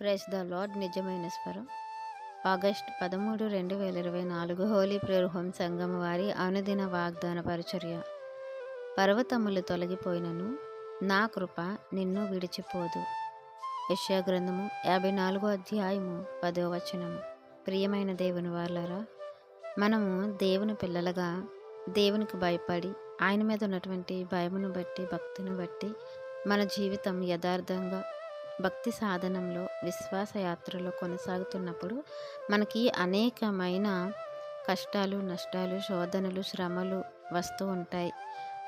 Praise the lord నిజమైన స్వరం. August పదమూడు రెండు వేల ఇరవై నాలుగు హోలీ ప్రేయర్ హోం సంఘం వారి అనుదిన వాగ్దాన పరిచర్య. పర్వతములు తొలగిపోయినను నా కృప నిన్ను విడిచిపోదు. యెషయా గ్రంథము యాభై నాలుగో అధ్యాయము పదో వచనము. ప్రియమైన దేవుని వాళ్ళరా మనము దేవుని పిల్లలుగా దేవునికి భయపడి ఆయన మీద ఉన్నటువంటి భయమును బట్టి భక్తిని బట్టి మన జీవితం యథార్థంగా భక్తి సాధనంలో విశ్వాస యాత్రలో కొనసాగుతున్నప్పుడు మనకి అనేకమైన కష్టాలు నష్టాలు శోధనలు శ్రమలు వస్తూ ఉంటాయి.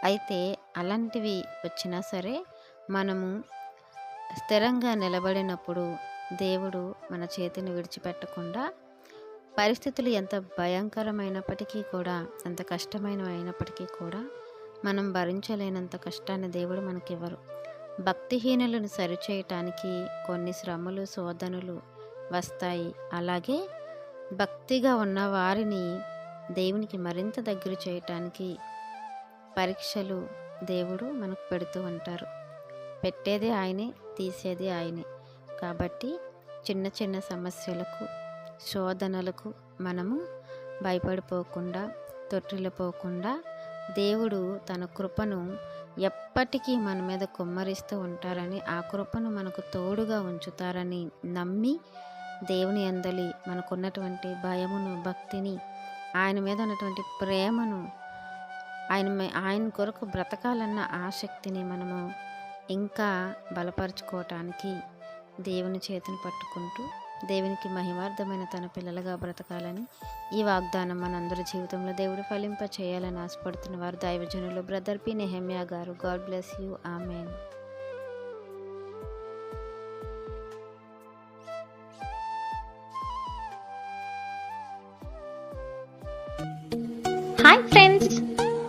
అయితే అలాంటివి వచ్చినా సరే మనము స్థిరంగా నిలబడినప్పుడు దేవుడు మన చేతిని విడిచిపెట్టకుండా పరిస్థితులు ఎంత భయంకరమైనప్పటికీ కూడా ఎంత కష్టమైనప్పటికీ కూడా మనం భరించలేనంత కష్టాన్ని దేవుడు మనకివ్వరు. భక్తిహీనులను సరిచేయటానికి కొన్ని శ్రమలు శోధనలు వస్తాయి. అలాగే భక్తిగా ఉన్న వారిని దేవునికి మరింత దగ్గర చేయటానికి పరీక్షలు దేవుడు మనకు పెడుతూ ఉంటారు. పెట్టేది ఆయనే తీసేది ఆయనే. కాబట్టి చిన్న చిన్న సమస్యలకు శోధనలకు మనము భయపడిపోకుండా తొట్టిల్లిపోకుండా దేవుడు తన కృపను ఎప్పటికీ మన మీద కుమ్మరిస్తూ ఉంటారని ఆ కృపను మనకు తోడుగా ఉంచుతారని నమ్మి దేవుని అందలి మనకున్నటువంటి భయమును భక్తిని ఆయన మీద ఉన్నటువంటి ప్రేమను ఆయన ఆయన కొరకు బ్రతకాలన్న ఆసక్తిని మనము ఇంకా బలపరుచుకోవటానికి దేవుని చేతిని పట్టుకుంటూ దేవునికి మహిమార్థమైన తన పిల్లలుగా బ్రతకాలని ఈ వాగ్దానం మనందరి జీవితంలో దేవుడు ఫలింప చేయాలని ఆశపడుతున్న వారు దైవజనులు. Brother P. నెహమ్యా గారు god bless you. Amen. Hi friends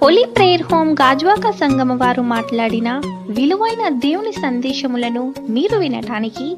holy prayer home Gajuwaka సంగమ వారు మాట్లాడిన విలువైన దేవుని సందేశములను మీరు వినటానికి